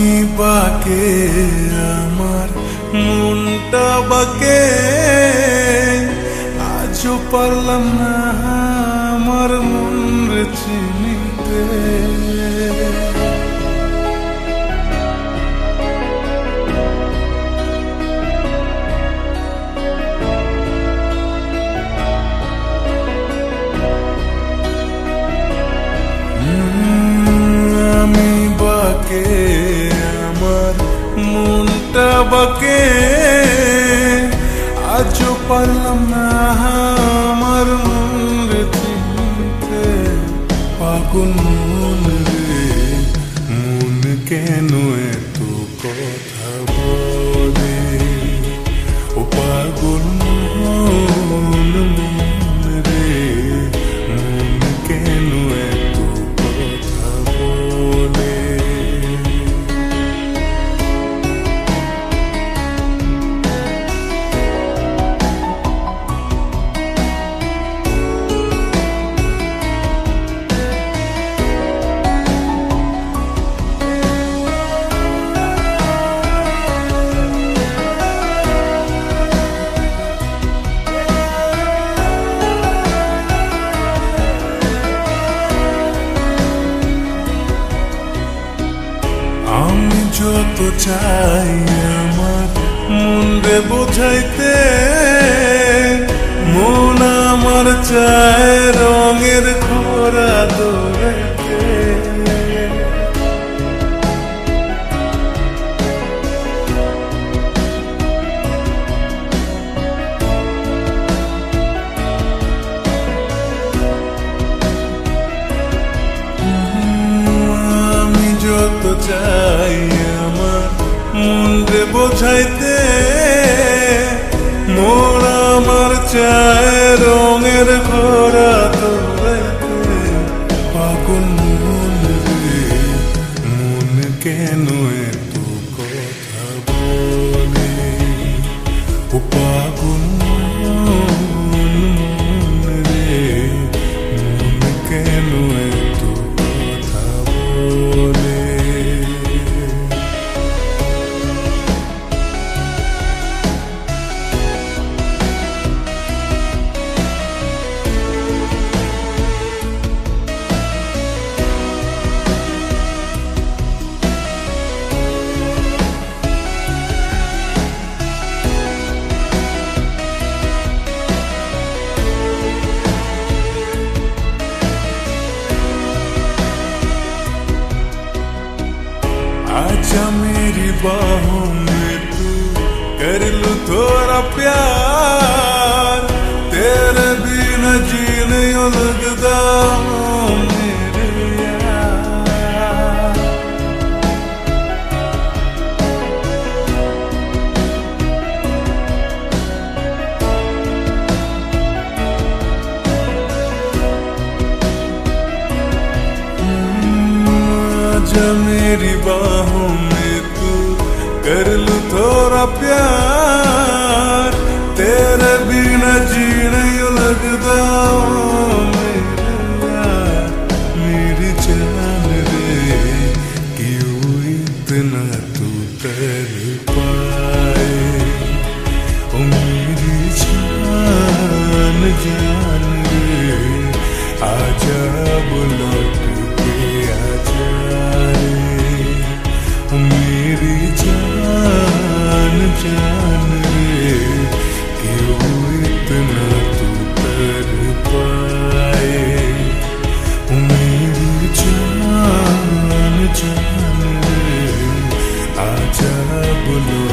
আমি বাকে আমার মনটা বাকে আজও পারলাম না। বাকে আজও পারলাম না আমার মন চিনতে পাগুন মন রে মন কেন এত কথা আমি চাই আমার, মন রে বোঝাইতে। মন আমার চায় রঙের খোরা দৌড়াইতে আমি যত চাই বোঝাইতে মন আমার চায় রঙের ঘোরা তোরাইতে, পাগল মন রে, মন কেন এত কথা বলে? ও পাগল মন রে, মন কেন आजा मेरी बाहों में तू, कर लू थोड़ा प्यार। तेरे बिना जी नहीं लगता मेरे यार। आजा मेरी बाहों Perlu terapian बुलू